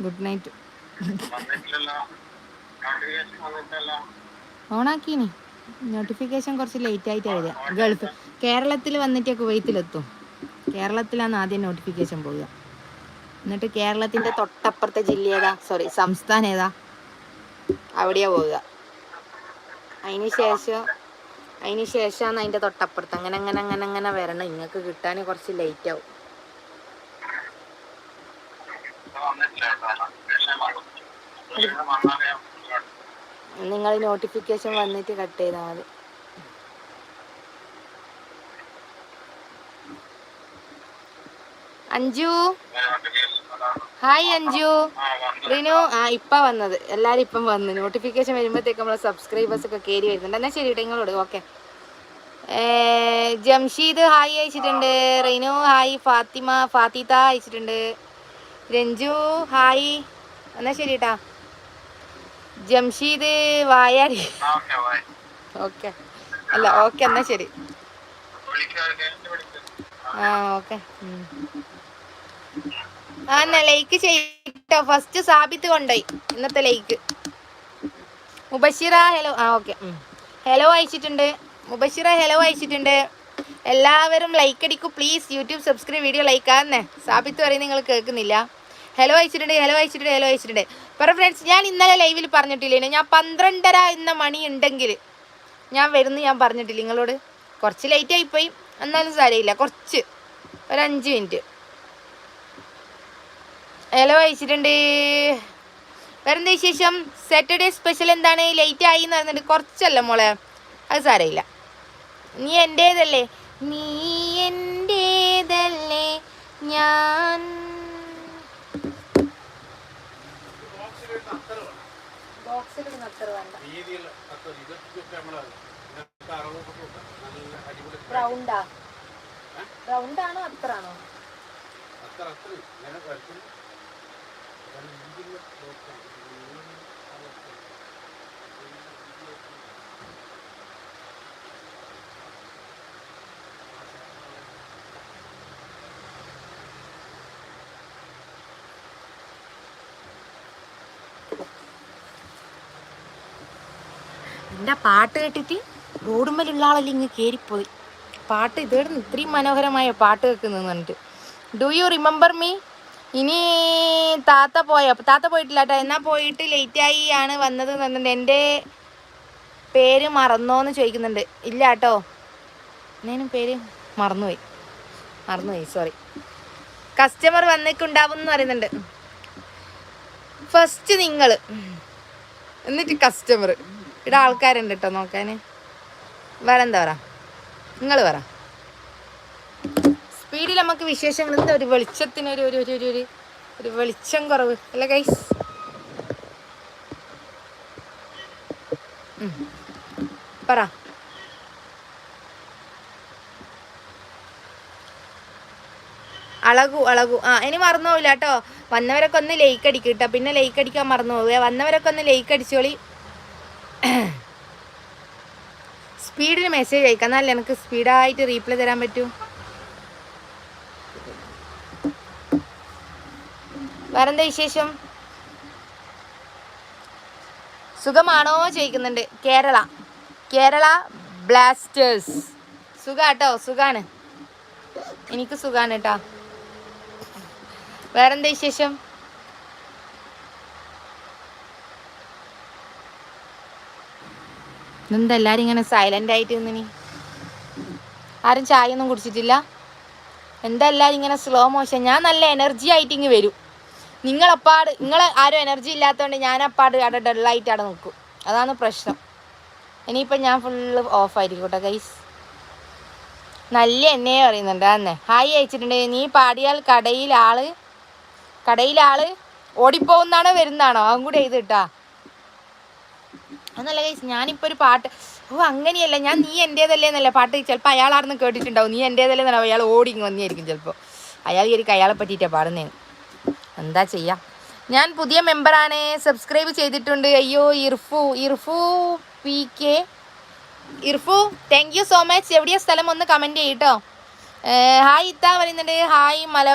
Good night ഓണാക്കീനി notification കുറച്ച് late ആയിട്ട് വരിക. ഗൾഫ് കേരളത്തിൽ വന്നിട്ട് കുവൈത്തിലെത്തും. കേരളത്തിലാണ് ആദ്യം നോട്ടിഫിക്കേഷൻ പോവുക. എന്നിട്ട് കേരളത്തിന്റെ തൊട്ടപ്പുറത്തെ ജില്ല ഏതാ? സോറി സംസ്ഥാനം ഏതാ? അവിടെയാ പോവുക. അതിന് ശേഷം അതിന് ശേഷമാണ് അതിന്റെ തൊട്ടപ്പുറത്ത്. അങ്ങനെ അങ്ങനെ അങ്ങനെ അങ്ങനെ വരണം. നിങ്ങൾക്ക് കിട്ടാൻ കുറച്ച് ലേറ്റ് ആവും ഇത് വന്നിട്ടില്ല കേട്ടോ നോട്ടിഫിക്കേഷൻ നോട്ടിഫിക്കേഷൻ വന്നാലേ ഞാൻ നിങ്ങൾ നോട്ടിഫിക്കേഷൻ വന്നിട്ട് കട്ട് ചെയ്താൽ മതി. അഞ്ജു? ഹായ് അഞ്ജു. റിനു ആ ഇപ്പ വന്നത്. എല്ലാരും ഇപ്പം വന്ന്. നോട്ടിഫിക്കേഷൻ വരുമ്പോഴത്തേക്ക് നമ്മളെ സബ്സ്ക്രൈബേഴ്സ് ഒക്കെ കയറി വരുന്നുണ്ട്. എന്നാ ശരി കേട്ടോ ഓക്കെ ജംഷീദ് ഹായ് അയച്ചിട്ടുണ്ട്. റിനു ഹായ്. ഫാത്തിമ ഫാത്തിത അയച്ചിട്ടുണ്ട്. രഞ്ജു ഹായ്. എന്നാ ശരി കേട്ടാ ജംഷീദ് വായാരി? ഓക്കെ അല്ല ഓക്കെ എന്നാ ശരി. ആ ഓക്കെ. ആ എന്നാ ലൈക്ക് ചെയ്യട്ടോ ഫസ്റ്റ് സാബിത്ത് കൊണ്ടോയി ഇന്നത്തെ ലൈക്ക്. മുബഷിറ ഹലോ ആ ഓക്കെ. ഹലോ അയച്ചിട്ടുണ്ട്. മുബഷിറ ഹലോ അയച്ചിട്ടുണ്ട്. എല്ലാവരും like അടിക്കൂ. Please YouTube subscribe video like ആകുന്നേ Sabith പറയും നിങ്ങൾ കേൾക്കുന്നില്ല. ഹലോ അയച്ചിട്ടുണ്ട് ഹലോ അയച്ചിട്ടുണ്ട് ഹലോ അയച്ചിട്ടുണ്ട് പറ ഫ്രണ്ട്സ് ഞാൻ ഇന്നലെ ലൈവിൽ പറഞ്ഞിട്ടില്ലേ? ഞാൻ പന്ത്രണ്ടര എന്ന മണി ഉണ്ടെങ്കിൽ ഞാൻ വരുന്നു ഞാൻ പറഞ്ഞിട്ടില്ല നിങ്ങളോട്? കുറച്ച് ലേറ്റ് ആയിപ്പോയി എന്നാലും സാരയില്ല കുറച്ച്. ഒരു അഞ്ച് മിനിറ്റ് ഹലോ അയച്ചിട്ടുണ്ട് വരുന്ന വിശേഷം? സാറ്റർഡേ സ്പെഷ്യൽ എന്താണ്? ലേറ്റ് ആയി എന്ന് പറഞ്ഞിട്ട് കുറച്ചല്ല മോളെ. അത് സാരയില്ല നീ എന്റേതല്ലേ? നീ എന്റെതല്ലേ ഞാൻ? ണോ അത്ര അത്ര റൗണ്ടാ. റൗണ്ടാണോ അത്രാണോ? ഇങ്ങനെ എന്റെ പാട്ട് കേട്ടിട്ട് റോഡുമ്മലുള്ള ആളല്ലേ ഇങ്ങ് കയറിപ്പോയി പാട്ട് ഇതേടുന്ന് ഇത്രയും മനോഹരമായ പാട്ട് കേൾക്കുന്നു പറഞ്ഞിട്ട്. ഡു യു റിമെമ്പർ മീ ഇനി താത്ത പോയോ? താത്ത പോയിട്ടില്ല കേട്ടോ എന്നാ പോയിട്ട് ലേറ്റായി ആണ് വന്നത് എന്റെ എന്റെ പേര് മറന്നോന്ന് ചോദിക്കുന്നുണ്ട്. ഇല്ല കേട്ടോ എന്നേനും പേര്? മറന്നുപോയി. മറന്നുപോയി സോറി കസ്റ്റമർ വന്നിട്ടുണ്ടാവും എന്ന് പറയുന്നുണ്ട്. ഫസ്റ്റ് നിങ്ങൾ എന്നിട്ട് കസ്റ്റമർ ഇവിടെ ആൾക്കാരുണ്ട് കേട്ടോ നോക്കാൻ വേറെ പറ? നിങ്ങൾ പറ. സ്പീഡിൽ നമുക്ക് വിശേഷങ്ങൾ എന്താ? ഒരു വെളിച്ചത്തിന് ഒരു ഒരു ഒരു ഒരു ഒരു വെളിച്ചം കുറവ്. അല്ലേ കൈസ് പറ. അളകു അളകു. ആ ഇനി മറന്നു പോവില്ല കേട്ടോ വന്നവരൊക്കെ ഒന്ന് ലൈക്ക് അടിക്കും കേട്ടോ പിന്നെ ലൈക്ക് അടിക്കാൻ മറന്നു പോവുക വന്നവരൊക്കെ ഒന്ന് ലൈക്ക് അടിച്ചോളി. സ്പീഡിന് മെസ്സേജ് അയക്കാം. എനിക്ക് സ്പീഡായിട്ട് റീപ്ലൈ തരാൻ പറ്റൂ. വേറെന്താ വിശേഷം? സുഖമാണോ ചോദിക്കുന്നുണ്ട്. കേരള. കേരള ബ്ലാസ്റ്റേഴ്സ് സുഖാട്ടോ? സുഖാണ്. എനിക്ക് സുഖാണ് കേട്ടോ. വേറെന്താ വിശേഷം? ഇതെന്താ എല്ലാരും ഇങ്ങനെ സൈലന്റ് ആയിട്ട് നിന്നിനി? ആരും ചായ ഒന്നും കുടിച്ചിട്ടില്ല. എന്താ എല്ലാരും ഇങ്ങനെ സ്ലോ മോഷൻ ഞാൻ നല്ല എനർജി ആയിട്ട് ഇങ്ങ് വരും. നിങ്ങളപ്പാട് നിങ്ങൾ ആരും എനർജി ഇല്ലാത്തതുകൊണ്ട് ഞാൻ അപ്പാട് അവിടെ ഡള്ളായിട്ട് അവിടെ നിൽക്കും. അതാണ് പ്രശ്നം. ഇനിയിപ്പം ഞാൻ ഫുള്ള് ഓഫ് കേട്ടോ ഗൈസ് നല്ല എന്നെ പറയുന്നുണ്ട് അന്നേ ഹായ് അയച്ചിട്ടുണ്ട്. നീ പാടിയാൽ കടയിൽ ആൾ കടയിൽ ആൾ ഓടിപ്പോകുന്നാണോ വരുന്നാണോ? അതും കൂടി എഴുതി അതല്ല ഗൈസ് ഞാനിപ്പോൾ ഒരു പാട്ട് ഓ അങ്ങനെയല്ല ഞാൻ നീ എന്റേതല്ലേ എന്നല്ല പാട്ട് ചിലപ്പോൾ അയാളാർന്ന് കേട്ടിട്ടുണ്ടാവും. നീ എന്റേതല്ലേ എന്നല്ല അയാൾ ഓടി വന്നിയായിരിക്കും ചിലപ്പോൾ അയാൾ ശരിക്കും അയാളെ പറ്റിയിട്ടാണ് പാടുന്നത് എന്താ ചെയ്യാം? ഞാൻ പുതിയ മെമ്പറാണ് സബ്സ്ക്രൈബ് ചെയ്തിട്ടുണ്ട്. അയ്യോ Irfu Irfu P K Irfu thank you so much എവിടെയാ സ്ഥലം? ഒന്ന് കമന്റ് ചെയ്യട്ടോ ഹായ് ഇത്ത പറയുന്നുണ്ട്. ഹായ് മല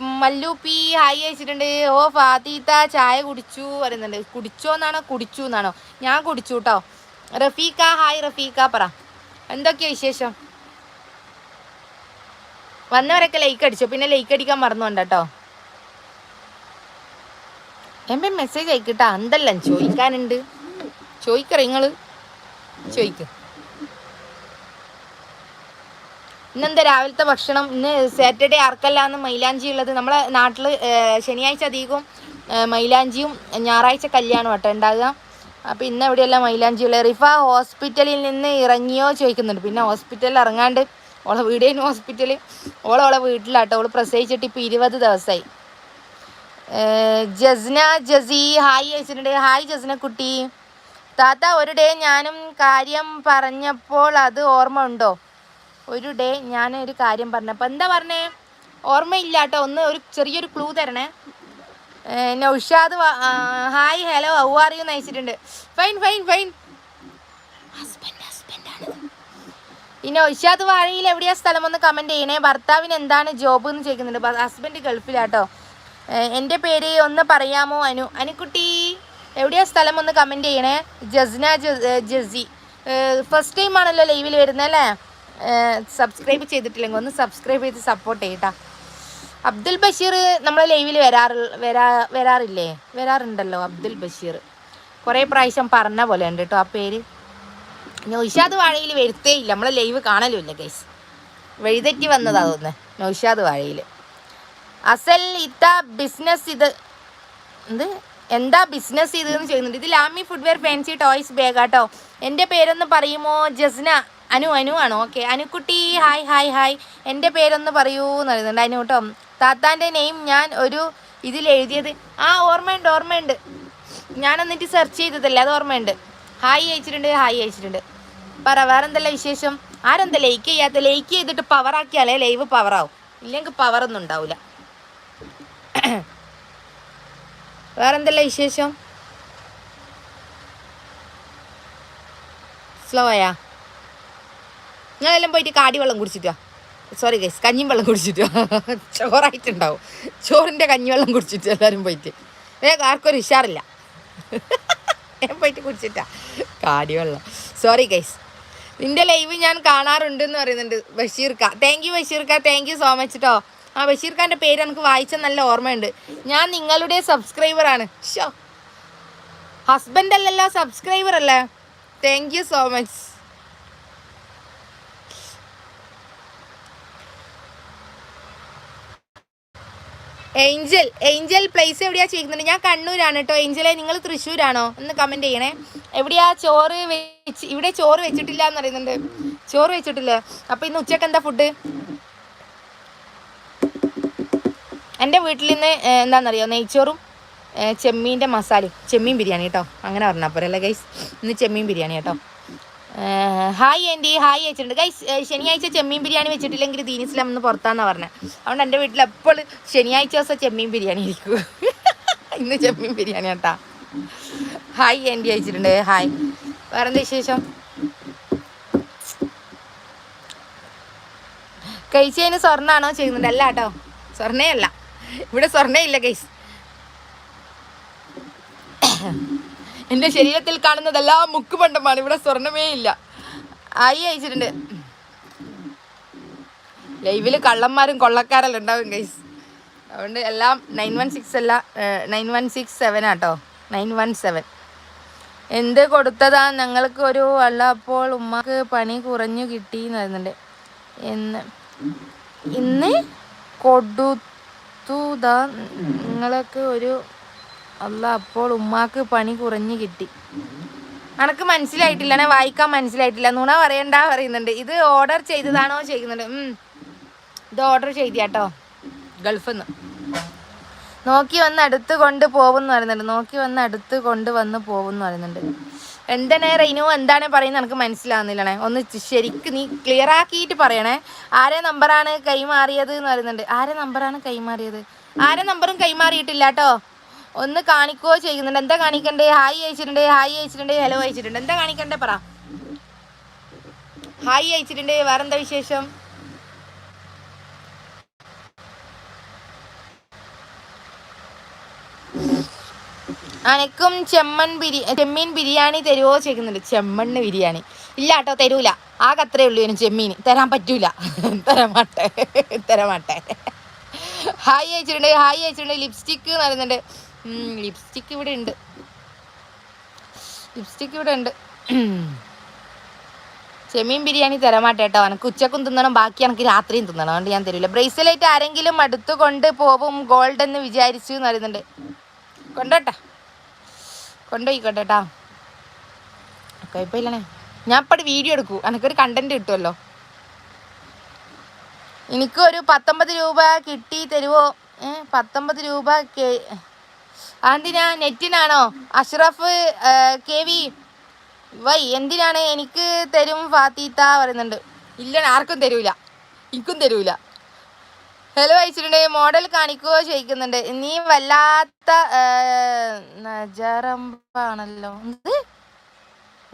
മല്ലു പി ഹായ് അയച്ചിട്ടുണ്ട് ഓ ഫാത്തീത്ത ചായ കുടിച്ചു പറയുന്നുണ്ട്. കുടിച്ചോ എന്നാണോ? കുടിച്ചു എന്നാണോ? ഞാൻ കുടിച്ചു കേട്ടോ റഫീഖ ഹായ് റഫീഖ പറ. എന്തൊക്കെയാ വിശേഷം? വന്നവരൊക്കെ ലൈക്ക് അടിച്ചോ? പിന്നെ ലൈക്ക് അടിക്കാൻ മറന്നുകൊണ്ട് കേട്ടോ എമ്പ മെസ്സേജ് അയക്കട്ടാ എന്തെല്ലാം ചോദിക്കാനുണ്ട്? ചോദിക്കറ നിങ്ങൾ ചോദിക്ക്. ഇന്നെന്താ രാവിലത്തെ ഭക്ഷണം? ഇന്ന് സാറ്റർഡേ ആർക്കല്ലാന്ന് മൈലാഞ്ചി ഉള്ളത്. നമ്മളെ നാട്ടിൽ ശനിയാഴ്ച അധികവും മൈലാഞ്ചിയും ഞായറാഴ്ച കല്യാണം കേട്ടോ ഉണ്ടാകുക അപ്പോൾ ഇന്ന് എവിടെയല്ല മൈലാഞ്ചി ഉള്ളത്? റിഫ ഹോസ്പിറ്റലിൽ നിന്ന് ഇറങ്ങിയോ ചോദിക്കുന്നുണ്ട്. പിന്നെ ഹോസ്പിറ്റലിൽ ഇറങ്ങാണ്ട് ഓളെ വീടേനു ഹോസ്പിറ്റലിൽ ഓളെ ഓളെ വീട്ടിലാട്ടോ. ഓൾ പ്രസവിച്ചിട്ട് ഇപ്പോൾ ഇരുപത് ദിവസമായി ജസ്ന ജസി ഹായ് അയച്ചിട്ടുണ്ട് ഹായ് ജസ്ന കുട്ടി. താത്ത ഒരു ഡേ ഞാനും കാര്യം പറഞ്ഞപ്പോൾ അത് ഓർമ്മ ഉണ്ടോ? ഒരു ഡേ ഞാൻ ഒരു കാര്യം പറഞ്ഞപ്പോൾ എന്താ പറഞ്ഞേ? ഓർമ്മയില്ല കേട്ടോ. ഒന്ന് ഒരു ചെറിയൊരു ക്ലൂ തരണേ. ഉഷാദ് ആ, hi hello how are you നയിച്ചിട്ടുണ്ട് fine fine fine husband ഹസ്ബൻഡാണ് ഈ നൗഷാദ് വാഴയിൽ എവിടെയാ സ്ഥലം ഒന്ന് കമന്റ് ചെയ്യണേ. ഭർത്താവിന് എന്താണ് ജോബ് എന്ന് ചോദിക്കുന്നുണ്ട്. ഹസ്ബൻഡ് ഗൾഫിലാട്ടോ എന്റെ പേര് ഒന്ന് പറയാമോ അനു? അനുക്കുട്ടി എവിടെയാ സ്ഥലം ഒന്ന് കമന്റ് ചെയ്യണേ? ജസ്ന ജസി ഫസ്റ്റ് ടൈം ആണല്ലോ ലൈവിൽ വരുന്നത് അല്ലേ? സബ്സ്ക്രൈബ് ചെയ്തിട്ടില്ലെങ്കിൽ ഒന്ന് സബ്സ്ക്രൈബ് ചെയ്ത് സപ്പോർട്ട് ചെയ്യട്ടാ. അബ്ദുൽ ബഷീർ നമ്മളെ ലൈവിൽ വരാറ് വരാ വരാറില്ലേ? വരാറുണ്ടല്ലോ അബ്ദുൽ ബഷീർ. കുറേ പ്രാവശ്യം പറഞ്ഞ പോലെ ഉണ്ട് കേട്ടോ ആ പേര്. നൗഷാദ് വാഴയിൽ വരുത്തേ ഇല്ല. നമ്മളെ ലൈവ് കാണലുമില്ല ഗൈസ് വഴിതെറ്റി വന്നതാ തോന്നുന്നത് നൗഷാദ് വാഴയിൽ. അസൽ ഇത്ത ബിസിനസ് ഇത്. എന്ത്? എന്താ ബിസിനസ് ചെയ്തതെന്ന് ചോദിക്കുന്നുണ്ട്. ഇത് Lami footwear fancy toys bag കേട്ടോ എന്റെ പേരൊന്ന് പറയുമോ? ജസ്ന. അനു അനു ആണോ? Okay Anukkutty hi hi hi എന്റെ പേരൊന്ന് പറയൂ എന്ന് പറയുന്നുണ്ട്. അനു കേട്ടോ താത്താന്റെ നെയിം ഞാൻ ഒരു ഇതിൽ എഴുതിയത് ആ ഓർമ്മയുണ്ട് ഓർമ്മയുണ്ട്. ഞാൻ എന്നിട്ട് സെർച്ച് ചെയ്തതല്ലേ അത് ഓർമ്മയുണ്ട്. ഹായ് അയച്ചിട്ടുണ്ട് ഹായ് അയച്ചിട്ടുണ്ട്. പറ വേറെന്തല്ല വിശേഷം? ആരെന്താ ലൈക്ക് ചെയ്യാത്ത? ലൈക്ക് ചെയ്തിട്ട് പവർ ആക്കിയാലേ ലൈവ് പവറാവും ഇല്ലെങ്കിൽ പവറൊന്നും ഉണ്ടാവില്ല വേറെന്തല്ല വിശേഷം? സ്ലോ ആയാ? നിങ്ങളെല്ലാം പോയിട്ട് കാടി വെള്ളം കുടിച്ചിട്ടോ സോറി ഗൈസ് കഞ്ഞിയും വെള്ളം കുടിച്ചിട്ടോ ചോറായിട്ടുണ്ടാവും. ചോറിന്റെ കഞ്ഞിവെള്ളം കുടിച്ചിട്ട് എല്ലാവരും പോയിട്ട്. വേഗം ആർക്കൊരു ഉഷാറില്ല. ഞാൻ പോയിട്ട് കുടിച്ചിട്ടാ കാടി വെള്ളം. സോറി ഗൈസ് നിന്റെ ലൈവ് ഞാൻ കാണാറുണ്ട് എന്ന് പറയുന്നുണ്ട് ബഷീർക്ക. താങ്ക് യു ബഷീർക്ക താങ്ക് യു സോ മച്ച് ട്ടോ. ആ ബഷീർഖാന്റെ പേര് എനിക്ക് വായിച്ച നല്ല ഓർമ്മയുണ്ട്. ഞാൻ നിങ്ങളുടെ സബ്സ്ക്രൈബറാണ് ഷോ ഹസ്ബൻഡ് അല്ലല്ലോ സബ്സ്ക്രൈബർ അല്ലേ? Thank you so much Angel Angel place എവിടെയാ ചെയ്യുന്നുണ്ട് ഞാൻ കണ്ണൂരാണ് കേട്ടോ. ഏഞ്ചലെ നിങ്ങൾ തൃശ്ശൂരാണോ? ഒന്ന് കമന്റ് ചെയ്യണേ. എവിടെയാ ചോറ് വെച്ച് ഇവിടെ ചോറ് വെച്ചിട്ടില്ല എന്ന് പറയുന്നുണ്ട്. ചോറ് വെച്ചിട്ടില്ല? അപ്പോൾ ഇന്ന് ഉച്ചയ്ക്ക് എന്താ ഫുഡ് എന്റെ വീട്ടിൽ നിന്ന് എന്താണെന്നറിയോ? നെയ്ച്ചോറും ചെമ്മീന്റെ മസാലയും ചെമ്മീൻ ബിരിയാണി കേട്ടോ. അങ്ങനെ പറഞ്ഞാൽ പോരല്ലേ ഗൈസ് ഇന്ന് ചെമ്മീൻ ബിരിയാണി കേട്ടോ. ഹായ് ആന്റി ഹായ് വെച്ചിട്ടുണ്ട് ഗൈസ് ശനിയാഴ്ച ചെമ്മീൻ ബിരിയാണി വെച്ചിട്ടില്ലെങ്കിൽ ദീനിസ്ലാം എന്ന് പുറത്താന്നാ പറഞ്ഞത് അതുകൊണ്ട് എന്റെ വീട്ടിൽ എപ്പോഴും ശനിയാഴ്ച ദിവസം ചെമ്മീൻ ബിരിയാണി ഇരിക്കൂ. ഇന്ന് ചെമ്മീൻ ബിരിയാണി കേട്ടാ ഹായ് ആന്റി അയച്ചിട്ടുണ്ട്. ഹായ് വേറെന്താ വിശേഷം? കഴിച്ചതിന് സ്വർണാണോ ചെയ്യുന്നുണ്ട് അല്ല കേട്ടോ സ്വർണേ അല്ല. ഇവിടെ സ്വർണേ ഇല്ല ഗൈസ് എന്റെ ശരീരത്തിൽ കാണുന്നതെല്ലാം മുക്കുപണ്ടമാണ്. ഇവിടെ സ്വർണമേ ഇല്ല. ആയി അയച്ചിട്ടുണ്ട്. ലൈവിൽ കള്ളന്മാരും കൊള്ളക്കാരല്ല ഉണ്ടാവും ഗൈസ് അതുകൊണ്ട് എല്ലാം നയൻ വൺ സിക്സ് അല്ല നയൻ വൺ സിക്സ് സെവൻ ആട്ടോ. നയൻ വൺ സെവൻ എന്ത് കൊടുത്തതാ? ഞങ്ങൾക്ക് ഒരു അല്ല അപ്പോൾ ഉമ്മക്ക് പണി കുറഞ്ഞു കിട്ടി എന്ന് പറയുന്നുണ്ട്. എന്ന് ഇന്ന് കൊടുത്തുതാ. നിങ്ങൾക്ക് ഒരു അല്ല അപ്പോൾ ഉമ്മാക്ക് പണി കുറഞ്ഞു കിട്ടി. അനക്ക് മനസ്സിലായിട്ടില്ല വായിക്കാൻ മനസ്സിലായിട്ടില്ല. നുണ പറയണ്ട പറയുന്നുണ്ട്. ഇത് ഓർഡർ ചെയ്തതാണോ ചെയ്യുന്നുണ്ട്. ഇത് ഓർഡർ ചെയ്തിയാട്ടോ. ഗൾഫിൽ നിന്ന് നോക്കി വന്ന് അടുത്ത് കൊണ്ട് പോകുന്നു പറയുന്നുണ്ട്. നോക്കി വന്ന് അടുത്ത് കൊണ്ട് വന്ന് പോകുന്നു പറയുന്നുണ്ട്. എന്താണ് റൈനു എന്താണ് പറയുന്നത് എനിക്ക് മനസ്സിലാവുന്നില്ലണേ? ഒന്ന് ശരിക്ക് നീ ക്ലിയർ ആക്കിയിട്ട് പറയണേ. ആരെ നമ്പറാണ് കൈമാറിയത് എന്ന് പറയുന്നുണ്ട്. ആരെ നമ്പറാണ് കൈമാറിയത്? ആരെ നമ്പറും കൈമാറിയിട്ടില്ല കേട്ടോ ഒന്ന് കാണിക്കുകയോ ചെയ്യുന്നുണ്ട്. എന്താ കാണിക്കണ്ടേ? ഹായ് അയച്ചിട്ടുണ്ട്. ഹായ് അയച്ചിട്ടുണ്ട്. ഹലോ അയച്ചിട്ടുണ്ട്. എന്താ കാണിക്കണ്ടേ പറ. ഹായ് അയച്ചിട്ടുണ്ട്. വേറെന്താ വിശേഷം? അനക്കും ചെമ്മൺ ബിരി ചെമ്മീൻ ബിരിയാണി തരുമോ ചോദിക്കുന്നുണ്ട്. ചെമ്മണ്ണ് ബിരിയാണി. ഇല്ല കേട്ടോ തരൂല. ആകെ അത്രേ ഉള്ളൂ എനിക്ക് ചെമ്മീൻ തരാൻ പറ്റൂല. തരമാട്ടെ തരമാട്ടെ ഹായ് അയച്ചിട്ടുണ്ട്. ഹായ് അയച്ചിട്ടുണ്ട്. ലിപ്സ്റ്റിക്ക് പറയുന്നുണ്ട്. ലിപ്സ്റ്റിക്ക് ഇവിടെ ഉണ്ട്. ലിപ്സ്റ്റിക് ഇവിടെ ഉണ്ട്. ചെമ്മീൻ ബിരിയാണി തരമാട്ടേട്ടോ എനിക്ക് ഉച്ചക്കും തിന്നണം ബാക്കി എനിക്ക് രാത്രിയും തിന്നണം. അതുകൊണ്ട് ഞാൻ തരില്ല ബ്രേസ്ലെറ്റ് ആരെങ്കിലും അടുത്ത് കൊണ്ട് പോവും ഗോൾഡ് എന്ന് വിചാരിച്ചു എന്ന് പറയുന്നുണ്ട്. കൊണ്ടോട്ടെ. കൊണ്ടുപോയിക്കോട്ടെ കേട്ടാ കുഴപ്പമില്ലണേ ഞാൻ ഇപ്പടി വീഡിയോ എടുക്കൂ. എനിക്കൊരു കണ്ടന്റ് കിട്ടുമല്ലോ. എനിക്കൊരു പത്തൊമ്പത് രൂപ കിട്ടി തരുമോ പത്തൊമ്പത് രൂപ കെ എന്തിനാ നെറ്റിനാണോ? അഷ്റഫ് കെ വി വൈ എന്തിനാണ് എനിക്ക് തരും ഫാത്തീത്ത പറയുന്നുണ്ട്. ഇല്ല ആർക്കും തരൂല. എനിക്കും തരൂല. ഹലോ അയച്ചിട്ടുണ്ട്. മോഡൽ കാണിക്കുക ചോദിക്കുന്നുണ്ട്. നീ വല്ലാത്ത നജറമ്പാണല്ലോ. എന്ത്?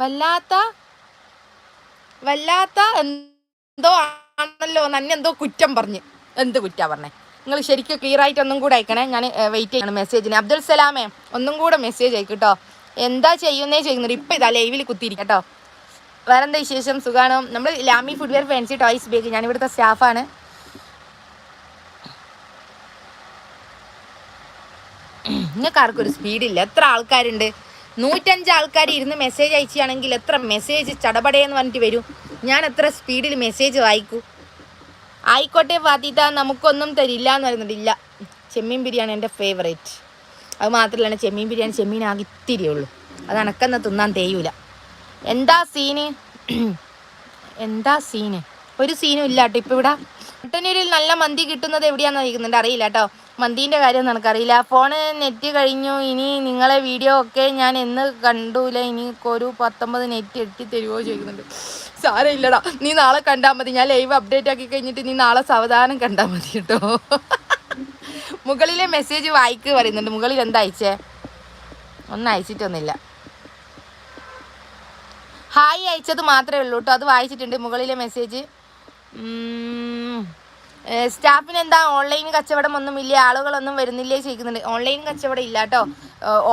വല്ലാത്ത വല്ലാത്ത എന്തോ ആണല്ലോ. നന്നെ എന്തോ കുറ്റം പറഞ്ഞ്. എന്ത് കുറ്റാ പറഞ്ഞേ? നിങ്ങൾ ശരിക്കും ക്ലിയർ ആയിട്ട് ഒന്നും കൂടെ അയക്കണേ. ഞാൻ വെയിറ്റ് ചെയ്യണം മെസ്സേജിന് അബ്ദുൽ സലാമേ ഒന്നും കൂടെ മെസ്സേജ് അയക്കും കേട്ടോ എന്താ ചെയ്യുന്നേ ചെയ്യുന്നത്? ഇപ്പം ഇതാ ലൈവിൽ കുത്തിയിരിക്കും കേട്ടോ വേറെന്താ വിശേഷം? സുഖാണോ? നമ്മൾ Lami footwear fancy toys bag ഞാൻ ഇവിടുത്തെ സ്റ്റാഫാണ് നിങ്ങൾക്ക് ഒരു സ്പീഡില്ല എത്ര ആൾക്കാരുണ്ട്? നൂറ്റഞ്ച് ആൾക്കാർ ഇരുന്ന് മെസ്സേജ് അയച്ചാണെങ്കിൽ എത്ര മെസ്സേജ് ചടപടയെന്ന് പറഞ്ഞിട്ട് വരും? ഞാൻ എത്ര സ്പീഡിൽ മെസ്സേജ് വായിക്കൂ? ആയിക്കോട്ടെ ഫാത്തിത്ത നമുക്കൊന്നും തരില്ല എന്ന് പറയുന്നത് ഇല്ല. ചെമ്മീൻ ബിരിയാണി എന്റെ ഫേവറേറ്റ് അത് മാത്രമല്ല ചെമ്മീൻ ബിരിയാണി ചെമ്മീൻ ആകെ ഇത്തിരി ഉള്ളൂ. അത് അണക്കെന്ന് തിന്നാൻ തേയൂല. എന്താ സീന്? എന്താ സീന്? ഒരു സീനും ഇല്ല കേട്ടോ ഇപ്പം ഇവിടെ. മട്ടന്നൂരിൽ നല്ല മന്തി കിട്ടുന്നത് എവിടെയാണെന്ന് ചോദിക്കുന്നുണ്ട്. അറിയില്ല കേട്ടോ. മന്തീന്റെ കാര്യം എനിക്കറിയില്ല. ഫോണ് നെറ്റ് കഴിഞ്ഞു. ഇനി നിങ്ങളെ വീഡിയോ ഒക്കെ ഞാൻ എന്ന് കണ്ടൂല. ഇനി ഒരു പത്തൊമ്പത് നെറ്റ് എട്ടി തരുമോ ചോദിക്കുന്നുണ്ട്. സാരമില്ലടാ. നീ നാളെ കണ്ടാൽ മതി. ഞാൻ ലൈവ് അപ്ഡേറ്റ് ആക്കി കഴിഞ്ഞിട്ട് നീ നാളെ സാവധാനം കണ്ടാൽ മതി കേട്ടോ. മുകളിലെ മെസ്സേജ് വായിക്ക് പറയുന്നുണ്ട്. മുകളിൽ എന്താ അയച്ചേ? ഒന്നും അയച്ചിട്ടൊന്നുമില്ല. ഹായ് അയച്ചത് മാത്രമേ ഉള്ളൂ കേട്ടോ. അത് വായിച്ചിട്ടുണ്ട്. മുകളിലെ മെസ്സേജ് സ്റ്റാഫിന് എന്താ ഓൺലൈൻ കച്ചവടം ഒന്നും ഇല്ല ആളുകളൊന്നും വരുന്നില്ലേ ചോദിക്കുന്നുണ്ട്. ഓൺലൈൻ കച്ചവടം ഇല്ല കേട്ടോ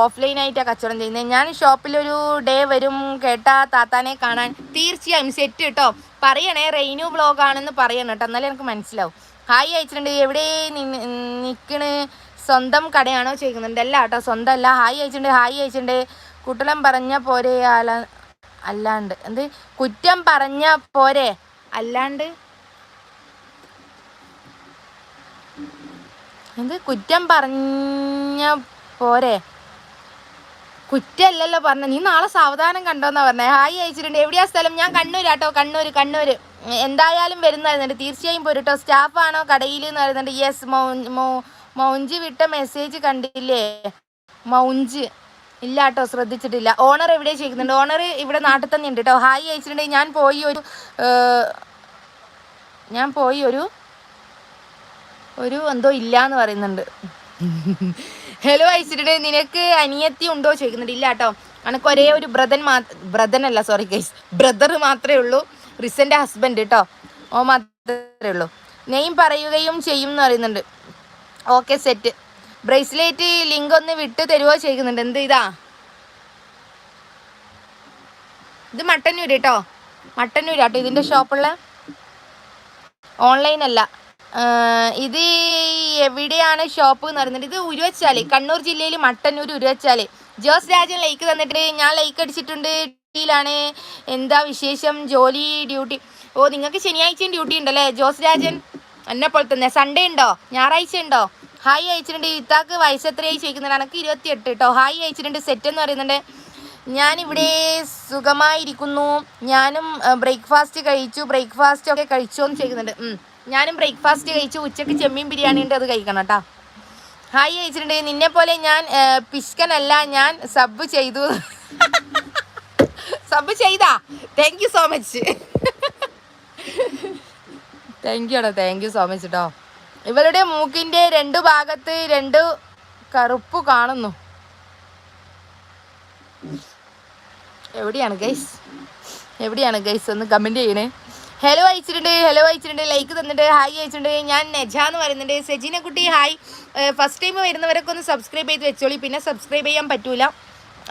ഓഫ്ലൈൻ ആയിട്ടാണ് കച്ചവടം ചെയ്യുന്നത് ഞാൻ ഷോപ്പിലൊരു ഡേ വരും കേട്ടാ താത്താനെ കാണാൻ. തീർച്ചയായും സെറ്റ് കേട്ടോ പറയണേ റെയിനു ബ്ലോഗ് ആണെന്ന് പറയണം കേട്ടോ. എന്നാലേ എനിക്ക് മനസ്സിലാവും. ഹായ് അയച്ചിട്ടുണ്ട്. എവിടെ നിൽക്കണ് സ്വന്തം കടയാണോ ചോദിക്കുന്നുണ്ട്. അല്ല കേട്ടോ സ്വന്തം അല്ല ഹായ് അയച്ചിട്ടുണ്ട്. ഹായ് അയച്ചിട്ടുണ്ട്. കുട്ടലം പറഞ്ഞ പോരെ അല്ലാണ്ട്. എന്ത്? കുറ്റം പറഞ്ഞ പോരെ അല്ലാണ്ട്. എന്ത് കുറ്റം പറഞ്ഞ പോരെ. കുറ്റല്ലല്ലോ പറഞ്ഞ നീ നാളെ സാവധാനം കണ്ടോന്നാ പറഞ്ഞേ. ഹായ് അയച്ചിട്ടുണ്ട്. എവിടെയാ സ്ഥലം? ഞാൻ കണ്ണൂരാട്ടോ. കണ്ണൂർ കണ്ണൂർ എന്തായാലും വരുന്നതായിരുന്നുണ്ട്. തീർച്ചയായും പോരുട്ടോ. സ്റ്റാഫാണോ കടയിൽ എന്ന് പറയുന്നുണ്ട് യെസ് മൗഞ്ചി വിട്ട മെസ്സേജ് കണ്ടില്ലേ? മൗഞ്ച്. ഇല്ല കേട്ടോ ശ്രദ്ധിച്ചിട്ടില്ല. ഓണർ എവിടെ ചെയ്യുന്നുണ്ട് ഓണർ ഇവിടെ നാട്ടിൽ തന്നെ ഉണ്ട് കേട്ടോ ഹായ് അയച്ചിട്ടുണ്ടെങ്കിൽ ഞാൻ പോയി ഒരു ഞാൻ പോയി ഒരു ഒരു എന്തോ ഇല്ല എന്ന് പറയുന്നുണ്ട്. ഹലോ ഐശ്വര്യ നിനക്ക് അനിയത്തി ഉണ്ടോ ചോദിക്കുന്നുണ്ട്. ഇല്ല കേട്ടോ. അനക്ക് ഒരേ ഒരു ബ്രദൻ മാ ബ്രദൻ അല്ല സോറി ഗൈസ് ബ്രദർ മാത്രമേ ഉള്ളൂ. റിസന്റെ ഹസ്ബൻഡ് കേട്ടോ ഓ മാത്രമേ ഉള്ളൂ. നെയിം പറയുകയും ചെയ്യും എന്ന് പറയുന്നുണ്ട്. ഓക്കെ സെറ്റ് ബ്രേസ്ലെറ്റ് ലിങ്ക് ഒന്ന് വിട്ട് തരുമോ ചോദിക്കുന്നുണ്ട്. എന്ത് ഇതാ? ഇത് മട്ടന്നൂര് കേട്ടോ മട്ടന്നൂരാട്ടോ ഇതിന്റെ ഷോപ്പുള്ള ഓൺലൈൻ അല്ല. ഇത് എവിടെയാണ് ഷോപ്പ് എന്ന് പറയുന്നത്? ഇത് ഉരുവച്ചാൽ കണ്ണൂർ ജില്ലയിൽ മട്ടന്നൂർ ഉരുവച്ചാൽ. ജോസ് രാജൻ ലൈക്ക് തന്നിട്ട് ഞാൻ ലൈക്ക് അടിച്ചിട്ടുണ്ട്. ഡ്യൂട്ടിയിലാണ് എന്താ വിശേഷം? ജോലി ഡ്യൂട്ടി ഓ നിങ്ങൾക്ക് ശനിയാഴ്ചയും ഡ്യൂട്ടി ഉണ്ടല്ലേ? ജോസ് രാജൻ എന്നെ പോലെ തന്നെ. സൺഡേ ഉണ്ടോ? ഞായറാഴ്ച ഉണ്ടോ? ഹായ് അയച്ചിട്ടുണ്ട്. ഇത്താക്ക് വയസ്സ് എത്രയായി ചോദിക്കുന്നുണ്ട്. എനിക്ക് ഇരുപത്തിയെട്ട് കേട്ടോ ഹായ് അയച്ചിട്ടുണ്ട്. സെറ്റ് എന്ന് പറയുന്നുണ്ട്. ഞാനിവിടെ സുഖമായിരിക്കുന്നു. ഞാനും ബ്രേക്ക്ഫാസ്റ്റ് കഴിച്ചു. ബ്രേക്ക്ഫാസ്റ്റ് ഒക്കെ കഴിച്ചോ എന്ന് ചോദിക്കുന്നുണ്ട്. ഞാനും ബ്രേക്ക്ഫാസ്റ്റ് കഴിച്ചു ഉച്ചയ്ക്ക് ചെമ്മീൻ ബിരിയാണി ഉണ്ട് അത് കഴിക്കണം കേട്ടോ. ഹായ് കഴിച്ചിട്ടുണ്ട് നിന്നെ പോലെ ഞാൻ പിഷ്കനല്ല ഞാൻ സബ് ചെയ്തു. സബ് ചെയ്താ? Thank you so much thank you thank you so much കേട്ടോ ഇവളുടെ മൂക്കിന്റെ രണ്ട് ഭാഗത്ത് രണ്ട് കറുപ്പ് കാണുന്നു. എവിടെയാണ് ഗൈസ് എവിടെയാണ് ഗൈസ് ഒന്ന് കമന്റ് ചെയ്യണേ. ഹലോ അയച്ചിട്ടുണ്ട് ഹലോ അയച്ചിട്ടുണ്ട് ലൈക്ക് തന്നിട്ട് ഹായ് അയച്ചിട്ടുണ്ട്. ഞാൻ നെജ എന്ന് പറയുന്നുണ്ട്. സെജീന കുട്ടി ഹായ് ഫസ്റ്റ് ടൈം വരുന്നവരൊക്കെ ഒന്ന് സബ്സ്ക്രൈബ് ചെയ്ത് വെച്ചോളി. പിന്നെ സബ്സ്ക്രൈബ് ചെയ്യാൻ പറ്റൂല.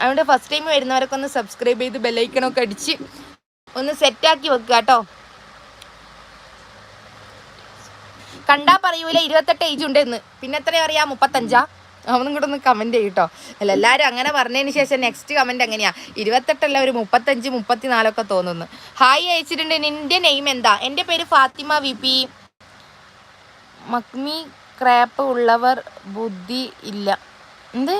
അതുകൊണ്ട് ഫസ്റ്റ് ടൈം വരുന്നവരൊക്കെ ഒന്ന് സബ്സ്ക്രൈബ് ചെയ്ത് ബെല്ലൈക്കണൊക്കെ അടിച്ച് ഒന്ന് സെറ്റാക്കി വെക്കുക കേട്ടോ. കണ്ടാ പറയൂല ഇരുപത്തെട്ട് ഏജ് ഉണ്ട് എന്ന് പിന്നെ എത്രയാ അറിയാം മുപ്പത്തഞ്ചാ? അവനും കൂടെ ഒന്ന് കമന്റ് ചെയ്യട്ടോ അല്ല എല്ലാവരും അങ്ങനെ പറഞ്ഞതിന് ശേഷം നെക്സ്റ്റ് കമന്റ് എങ്ങനെയാണ് ഇരുപത്തെട്ടല്ല ഒരു മുപ്പത്തഞ്ച് മുപ്പത്തിനാലൊക്കെ തോന്നുന്നു. ഹായ് അയച്ചിട്ടുണ്ട്. നിന്റെ നെയിം എന്താ? എന്റെ പേര് ഫാത്തിമ വി പി. മക്മി ക്രാപ്പ് ഉള്ളവർ ബുദ്ധി ഇല്ല. എന്ത്?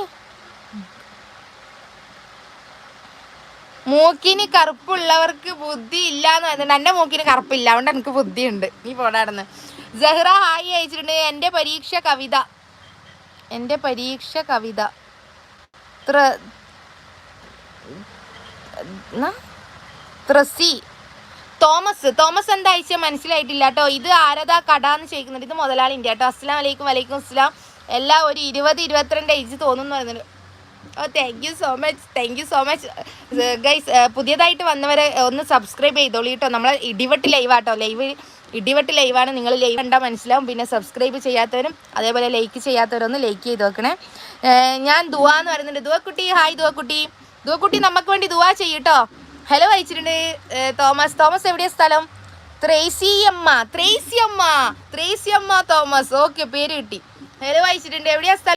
മൂക്കിന് കറുപ്പുള്ളവർക്ക് ബുദ്ധി ഇല്ല എന്ന് പറഞ്ഞിട്ടുണ്ട് എന്റെ മൂക്കിന് കറുപ്പില്ല. അതുകൊണ്ട് എനിക്ക് ബുദ്ധിയുണ്ട്. നീ പോടാടുന്ന് ജഹ്റ ഹായ് അയച്ചിട്ടുണ്ട്. എന്റെ പരീക്ഷ കവിത. എന്റെ പരീക്ഷ കവിത. ത്ര? ത്രസി. തോമസ് തോമസ് എന്താ അയച്ച? മനസ്സിലായിട്ടില്ല കേട്ടോ. ഇത് ആരതാ കട എന്ന് ചോദിക്കുന്നുണ്ട്. ഇത് മുതലാളിന്റെ കേട്ടോ. അസ്സാം വലൈക്കും വലൈക്കും അസ്സലാം. എല്ലാം ഒരു ഇരുപത് ഇരുപത്തിരണ്ട് ഏജ് തോന്നുന്നു പറയുന്നുണ്ട്. ഓ thank you so much thank you so much guys പുതിയതായിട്ട് വന്നവരെ ഒന്ന് സബ്സ്ക്രൈബ് ചെയ്തോളൂ കേട്ടോ. നമ്മളെ ഇടിവെട്ട് ലൈവാട്ടോ ലൈവ് ഇടിവെട്ട് ലൈവാണ് നിങ്ങൾ ലൈവ് കണ്ടാൽ മനസ്സിലാവും. പിന്നെ സബ്സ്ക്രൈബ് ചെയ്യാത്തവരും അതേപോലെ ലൈക്ക് ചെയ്യാത്തവരൊന്ന് ലൈക്ക് ചെയ്ത് നോക്കണേ. ഞാൻ ദുവാ എന്ന് പറയുന്നുണ്ട്. ദുവക്കുട്ടി ഹായ് ദുവക്കുട്ടി ദുവക്കുട്ടി നമുക്ക് വേണ്ടി ദുവാ ചെയ്യട്ടോ. ഹലോ അയച്ചിട്ടുണ്ട് തോമസ്. തോമസ് എവിടെയാ സ്ഥലം? ത്രേസി അമ്മ ത്രേസി അമ്മ ത്രേസി അമ്മ തോമസ്. ഓക്കെ പേര് കിട്ടി. ഹലോ അയച്ചിട്ടുണ്ട് എവിടെയാ സ്ഥലം?